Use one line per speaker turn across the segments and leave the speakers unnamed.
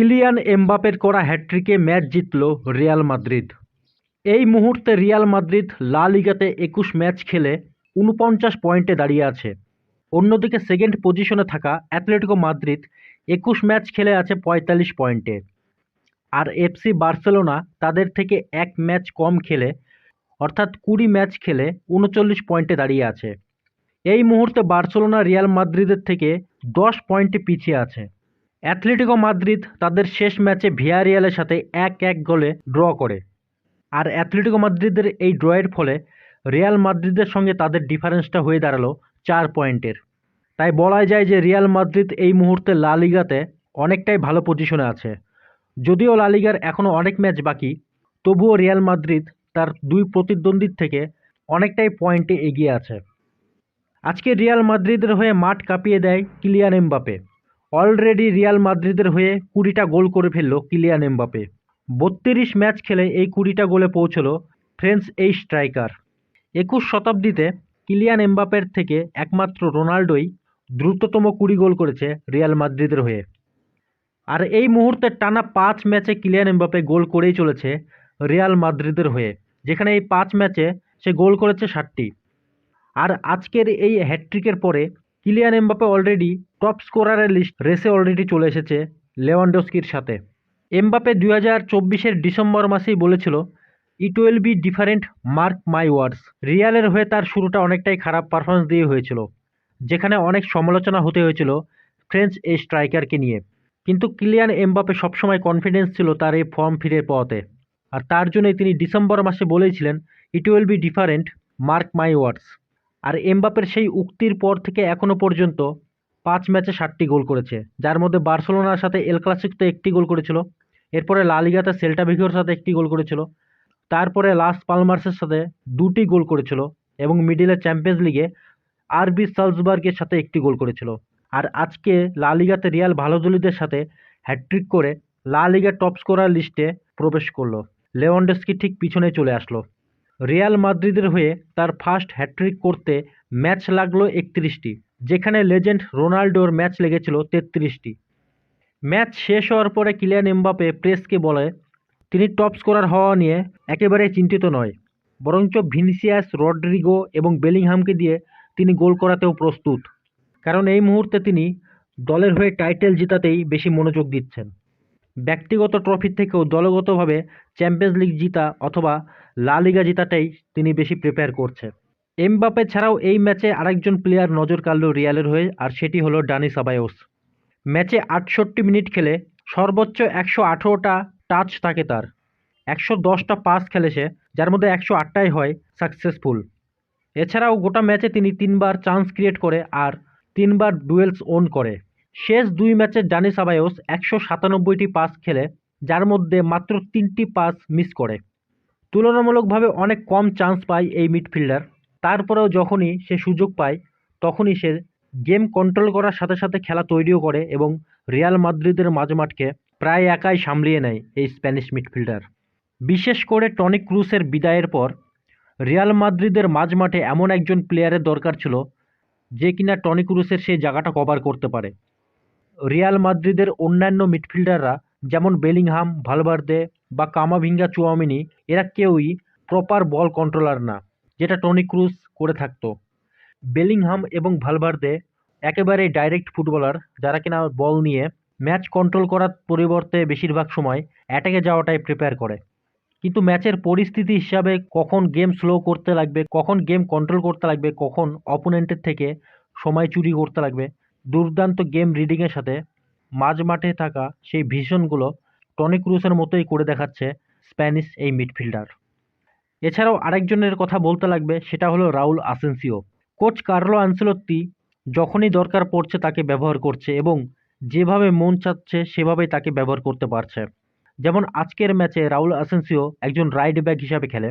Kylian এমবাপের করা হ্যাটট্রিকে ম্যাচ জিতল রিয়াল মাদ্রিদ। এই মুহূর্তে রিয়াল মাদ্রিদ লা লিগাতে একুশ ম্যাচ খেলে উনপঞ্চাশ পয়েন্টে দাঁড়িয়ে আছে। অন্যদিকে সেকেন্ড পজিশনে থাকা অ্যাথলেটিকো মাদ্রিদ একুশ ম্যাচ খেলে আছে পঁয়তাল্লিশ পয়েন্টে। আর এফসি বার্সেলোনা তাদের থেকে এক ম্যাচ কম খেলে, অর্থাৎ কুড়ি ম্যাচ খেলে উনচল্লিশ পয়েন্টে দাঁড়িয়ে আছে। এই মুহূর্তে বার্সেলোনা রিয়াল মাদ্রিদের থেকে দশ পয়েন্টে পিছিয়ে আছে। অ্যাথলেটিকো মাদ্রিদ তাদের শেষ ম্যাচে ভিয়ারিয়ালের সাথে এক এক গোলে ড্র করে। আর অ্যাথলেটিকো মাদ্রিদের এই ড্রয়ের ফলে রিয়াল মাদ্রিদের সঙ্গে তাদের ডিফারেন্সটা হয়ে দাঁড়াল চার পয়েন্টের। তাই বলা যায় যে রিয়াল মাদ্রিদ এই মুহূর্তে লা লিগাতে অনেকটাই ভালো পজিশনে আছে। যদিও লা লিগার এখনও অনেক ম্যাচ বাকি, তবুও রিয়াল মাদ্রিদ তার দুই প্রতিদ্বন্দ্বীর থেকে অনেকটাই পয়েন্টে এগিয়ে আছে। আজকে রিয়াল মাদ্রিদের হয়ে মাঠ কাঁপিয়ে দেয় কিলিয়ান এমবাপে। অলরেডি রিয়াল মাদ্রিদের হয়ে কুড়িটা গোল করে ফেলল কিলিয়ান এমবাপে বত্রিশ ম্যাচ খেলে এই কুড়িটা গোলে পৌঁছলো ফ্রেঞ্চ এই স্ট্রাইকার। একুশ শতাব্দীতে কিলিয়ান এমবাপের থেকে একমাত্র রোনাল্ডোই দ্রুততম কুড়ি গোল করেছে রিয়াল মাদ্রিদের হয়ে। আর এই মুহূর্তে টানা পাঁচ ম্যাচে কিলিয়ান এমবাপে গোল করেই চলেছে রিয়াল মাদ্রিদের হয়ে, যেখানে এই পাঁচ ম্যাচে সে গোল করেছে ষাটটি। আর আজকের এই হ্যাটট্রিকের পরে কিলিয়ান এমবাপে অলরেডি টপ স্কোরারের লিস্ট রেসে অলরেডি চলে এসেছে লেওয়ান্ডস্কির সাথে। এমবাপে দুই হাজার চব্বিশের ডিসেম্বর মাসেই বলেছিল it will be different mark my words রিয়ালের হয়ে তার শুরুটা অনেকটাই খারাপ পারফরমেন্স দিয়ে হয়েছিল, যেখানে অনেক সমালোচনা হতে হয়েছিল ফ্রেঞ্চ এই স্ট্রাইকারকে নিয়ে। কিন্তু কিলিয়ান এমবাপে সবসময় কনফিডেন্স ছিল তার এই ফর্ম ফিরে পাওয়াতে। আর তার জন্যই তিনি ডিসেম্বর মাসে বলেছিলেন it will be different mark my words আর এমবাপের সেই উক্তির পর থেকে এখনও পর্যন্ত পাঁচ ম্যাচে ষাটটি গোল করেছে। যার মধ্যে বার্সেলোনার সাথে এল ক্লাসিকতে একটি গোল করেছিল। এরপরে লালিগাতে সেল্টা ভিগোর সাথে একটি গোল করেছিল। তারপরে লাস পালমার্সের সাথে দুটি গোল করেছিল এবং মিডিলে চ্যাম্পিয়ন্স লিগে আরবি সালজবার্গের সাথে একটি গোল করেছিল। আর আজকে লা লিগাতে রিয়াল ভালোজলিদের সাথে হ্যাট্রিক করে লা লিগার টপ স্কোরার লিস্টে প্রবেশ করল। লেওয়ান্ডস্কি ঠিক পিছনে চলে আসলো। রিয়াল মাদ্রিদের হয়ে তার ফার্স্ট হ্যাট্রিক করতে ম্যাচ লাগল একত্রিশটি। যেখানে লেজেন্ড রোনাল্ডোর ম্যাচ লেগেছিল তেত্রিশটি। ম্যাচ শেষ হওয়ার পরে কিলিয়ান এমবাপে প্রেসকে বলে, তিনি টপ স্কোরার হওয়া নিয়ে একেবারে চিন্তিত নয়। বরঞ্চ ভিনিসিয়াস, রড্রিগো এবং বেলিংহামকে দিয়ে তিনি গোল করাতেও প্রস্তুত। কারণ এই মুহূর্তে তিনি দলের হয়ে টাইটেল জেতাতেই বেশি মনোযোগ দিচ্ছেন। ব্যক্তিগত ট্রফির থেকেও দলগতভাবে চ্যাম্পিয়ন্স লিগ জিতা অথবা লা লিগা জেতাটাই তিনি বেশি প্রিপেয়ার করছে এমবাপে ছাড়াও এই ম্যাচে আরেকজন প্লেয়ার নজর কাড়ল রিয়ালের হয়ে, আর সেটি হলো ডানি সাবায়োস। ম্যাচে আটষট্টি মিনিট খেলে সর্বোচ্চ একশো আঠেরোটা টাচ থাকে তার। একশো দশটা পাস খেলে সে, যার মধ্যে একশো আটটাই হয় সাকসেসফুল এছাড়াও গোটা ম্যাচে তিনি তিনবার চান্স ক্রিয়েট করে আর তিনবার ডুয়েলস ওন করে। শেষ দুই ম্যাচে ডানি সাবায়োস একশো সাতানব্বইটি পাস খেলে, যার মধ্যে মাত্র তিনটি পাস মিস করে। তুলনামূলকভাবে অনেক কম চান্স পায় এই মিডফিল্ডার তারপরেও যখনই সে সুযোগ পায়, তখনই সে গেম কন্ট্রোল করার সাথে সাথে খেলা তৈরিও করে এবং রিয়াল মাদ্রিদের মাঝমাঠকে প্রায় একাই সামলিয়ে নেয় এই স্প্যানিশ মিডফিল্ডার। বিশেষ করে টনি ক্রুসের বিদায়ের পর, রিয়াল মাদ্রিদের মাঝমাঠে এমন একজন প্লেয়ারের দরকার ছিল যে কিনা টনি ক্রুসের সেই জায়গাটা কভার করতে পারে। রিয়াল মাদ্রিদের অন্যান্য মিডফিল্ডাররা যেমন বেলিংহাম, ভালভার্দে বা কামাভিঙ্গা চুয়ামিনি, এরা কেউই প্রপার বল কন্ট্রোলার না। যেটা টনি ক্রুজ করে থাকতো। বেলিংহাম এবং ভালভার্দে একেবারে ডাইরেক্ট ফুটবলার যারা কিনা বল নিয়ে ম্যাচ কন্ট্রোল করার পরিবর্তে বেশিরভাগ সময় অ্যাটাকে যাওয়াটাই প্রিপেয়ার করে। কিন্তু ম্যাচের পরিস্থিতি হিসাবে কখন গেম স্লো করতে লাগবে, কখন গেম কন্ট্রোল করতে লাগবে, কখন অপোনেন্টের থেকে সময় চুরি করতে লাগবে, দুর্দান্ত গেম রিডিংয়ের সাথে মাঝ মাঠে থাকা সেই ভিশনগুলো টনি ক্রুসের মতোই করে দেখাচ্ছে স্প্যানিশ এই মিডফিল্ডার। এছাড়াও আরেকজনের কথা বলতে লাগবে, সেটা হলো Raul Asensio. Coach Carlo Ancelotti যখনই দরকার পড়ছে তাকে ব্যবহার করছে এবং যেভাবে মন চাচ্ছে সেভাবেই তাকে ব্যবহার করতে পারছে। যেমন আজকের ম্যাচে রাউল আসেন্সিও একজন রাইট ব্যাক হিসাবে খেলে।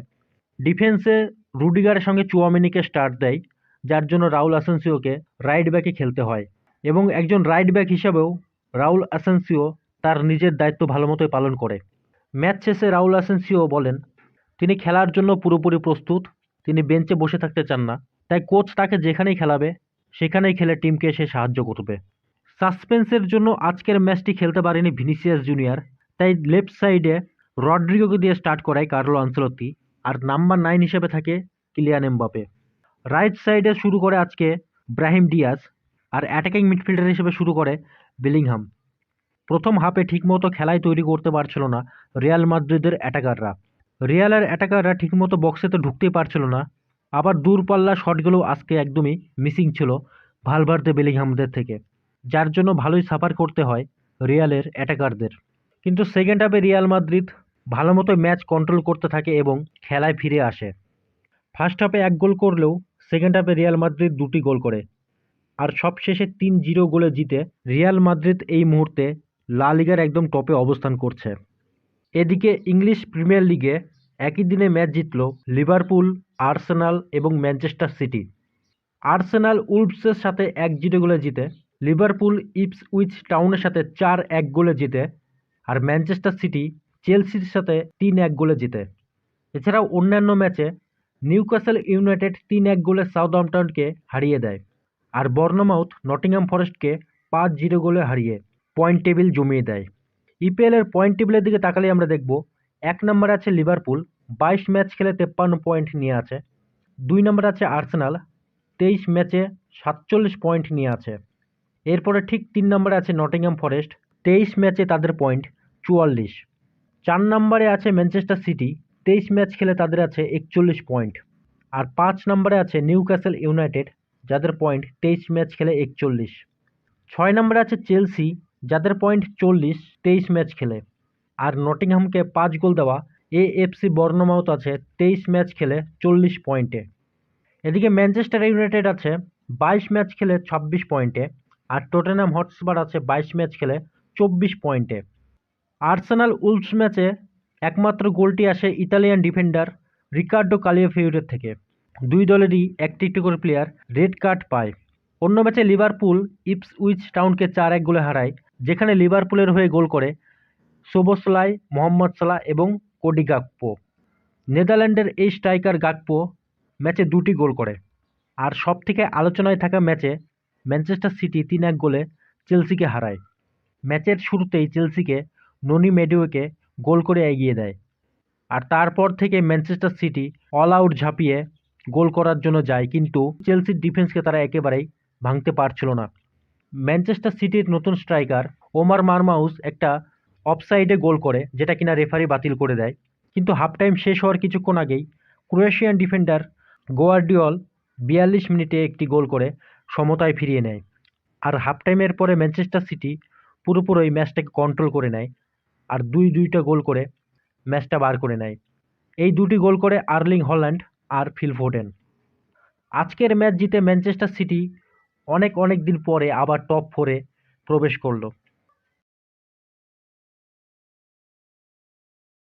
ডিফেন্সে রুডিগারের সঙ্গে চুয়ামিনিকে স্টার্ট দেয়, যার জন্য রাউল আসেন্সিওকে রাইট ব্যাকে খেলতে হয়। এবং একজন রাইট ব্যাক হিসাবেও রাউল আসেন্সিও তার নিজের দায়িত্ব ভালো মতোই পালন করে। ম্যাচ শেষে রাউল আসেন্সিও বলেন তিনি খেলার জন্য পুরোপুরি প্রস্তুত, তিনি বেঞ্চে বসে থাকতে চান না। তাই কোচ তাকে যেখানেই খেলাবে, সেখানেই খেলে টিমকে সে সাহায্য করবে। সাসপেন্সের জন্য আজকের ম্যাচটি খেলতে পারেনি ভিনিসিয়াস জুনিয়র। তাই লেফট সাইডে রড্রিগোকে দিয়ে স্টার্ট করায় কার্লো আনসেলত্তি। আর নাম্বার নাইন হিসেবে থাকে কিলিয়ান এমবাপে রাইট সাইডে শুরু করে আজকে ব্রাহিম ডিয়াজ আর অ্যাটাকিং মিডফিল্ডার হিসেবে শুরু করে বিলিংহাম। প্রথম হাফে ঠিকমতো খেলায় তৈরি করতে পারছিল না রিয়াল মাদ্রিদের অ্যাটাকাররা। রিয়ালের অ্যাটাকাররা ঠিকমতো বক্সে তো ঢুকতেই পারছিল না। আবার দূরপাল্লা শটগুলো আজকে একদমই মিসিং ছিল ভালভার্দে বেলিংহামদের থেকে, যার জন্য ভালোই সাফার করতে হয় রিয়ালের অ্যাটাকারদের। কিন্তু সেকেন্ড হাফে রিয়াল মাদ্রিদ ভালো মতো ম্যাচ কন্ট্রোল করতে থাকে এবং খেলায় ফিরে আসে। ফার্স্ট হাফে এক গোল করলেও সেকেন্ড হাফে রিয়াল মাদ্রিদ দুটি গোল করে। আর সবশেষে তিন জিরো গোলে জিতে রিয়াল মাদ্রিদ এই মুহূর্তে লা লিগার একদম টপে অবস্থান করছে। এদিকে ইংলিশ প্রিমিয়ার লিগে একই দিনে ম্যাচ জিতল লিভারপুল, আর্সেনাল এবং ম্যানচেস্টার সিটি। আর্সেনাল উলফসের সাথে এক জিরো গোলে জিতে, লিভারপুল ইপস উইচ টাউনের সাথে চার এক গোলে জিতে, আর ম্যানচেস্টার সিটি চেলসির সাথে তিন এক গোলে জিতে। এছাড়াও অন্যান্য ম্যাচে নিউক্যাসল ইউনাইটেড তিন এক গোলে সাউথহ্যাম্পটনকে হারিয়ে দেয়, আর বর্নমাউথ নটিংহাম ফরেস্টকে পাঁচ জিরো গোলে হারিয়ে পয়েন্ট টেবিল জমিয়ে দেয়। ইপিএলের পয়েন্ট টেবিলের দিকে তাকালে আমরা দেখব, এক নম্বরে আছে লিভারপুল বাইশ ম্যাচ খেলে তেপ্পান্ন পয়েন্ট নিয়ে আছে, দুই নম্বরে আছে আর্সেনাল তেইশ ম্যাচে সাতচল্লিশ পয়েন্ট নিয়ে আছে, এরপরে ঠিক তিন নম্বরে আছে নটিংহাম ফরেস্ট তেইশ ম্যাচে তাদের পয়েন্ট চুয়াল্লিশ, চার নম্বরে আছে ম্যানচেস্টার সিটি তেইশ ম্যাচ খেলে তাদের আছে একচল্লিশ পয়েন্ট আর পাঁচ নম্বরে আছে নিউ ক্যাসেল ইউনাইটেড যাদের পয়েন্ট তেইশ ম্যাচ খেলে একচল্লিশ, ছয় নম্বরে আছে চেলসি যাদের পয়েন্ট চল্লিশ, তেইশ ম্যাচ খেলে। আর নটিংহামকে পাঁচ গোল দেওয়া, এএফসি বর্ণমাউত আছে তেইশ ম্যাচ খেলে চল্লিশ পয়েন্টে। এদিকে ম্যানচেস্টার ইউনাইটেড আছে বাইশ ম্যাচ খেলে ছাব্বিশ পয়েন্টে আর টোটেনাম হটস্পার আছে বাইশ ম্যাচ খেলে চব্বিশ পয়েন্টে। আর্সেনাল উলস ম্যাচে একমাত্র গোলটি আসে ইতালিয়ান ডিফেন্ডার রিকার্ডো কালিয়াফিউরের থেকে। দুই দলেরই একটি একটি করে প্লেয়ার রেড কার্ড পায়। অন্য ম্যাচে লিভারপুল ইপসউইচ টাউনকে চার এক গোলে হারায়। যেখানে লিভারপুলের হয়ে গোল করে সোবোসলাই মোহাম্মদ সালাহ এবং কোডি গাকপো। নেদারল্যান্ডের এই স্ট্রাইকার গাকপো ম্যাচে দুটি গোল করে। আর সব থেকে আলোচনায় থাকা ম্যাচে ম্যানচেস্টার সিটি তিন এক গোলে চেলসিকে হারায়। ম্যাচের শুরুতেই চেলসিকে ননি মেডিওকে গোল করে এগিয়ে দেয়। আর তারপর থেকে ম্যানচেস্টার সিটি অল আউট ঝাঁপিয়ে গোল করার জন্য যায়, কিন্তু চেলসির ডিফেন্সকে তারা একেবারেই ভাঙতে পারছিল না। ম্যানচেস্টার সিটির নতুন স্ট্রাইকার ওমার মারমাউস একটা অফসাইডে গোল করে, যেটা কিনা রেফারি বাতিল করে দেয়। কিন্তু হাফ টাইম শেষ হওয়ার কিছুক্ষণ আগেই ক্রোয়েশিয়ান ডিফেন্ডার গোয়ার্ডিওল বিয়াল্লিশ মিনিটে একটি গোল করে সমতায় ফিরিয়ে নেয়। আর হাফ টাইমের পরে ম্যানচেস্টার সিটি পুরোপুরি ম্যাচটাকে কন্ট্রোল করে নেয় আর দুই দুইটা গোল করে ম্যাচটা বার করে নেয়। এই দুটি গোল করে আর্লিং হল্যান্ড আর ফিল ফোর্ডেন। আজকের ম্যাচ জিতে ম্যানচেস্টার সিটি অনেক অনেক দিন পরে আবার টপ ফোরে প্রবেশ করল।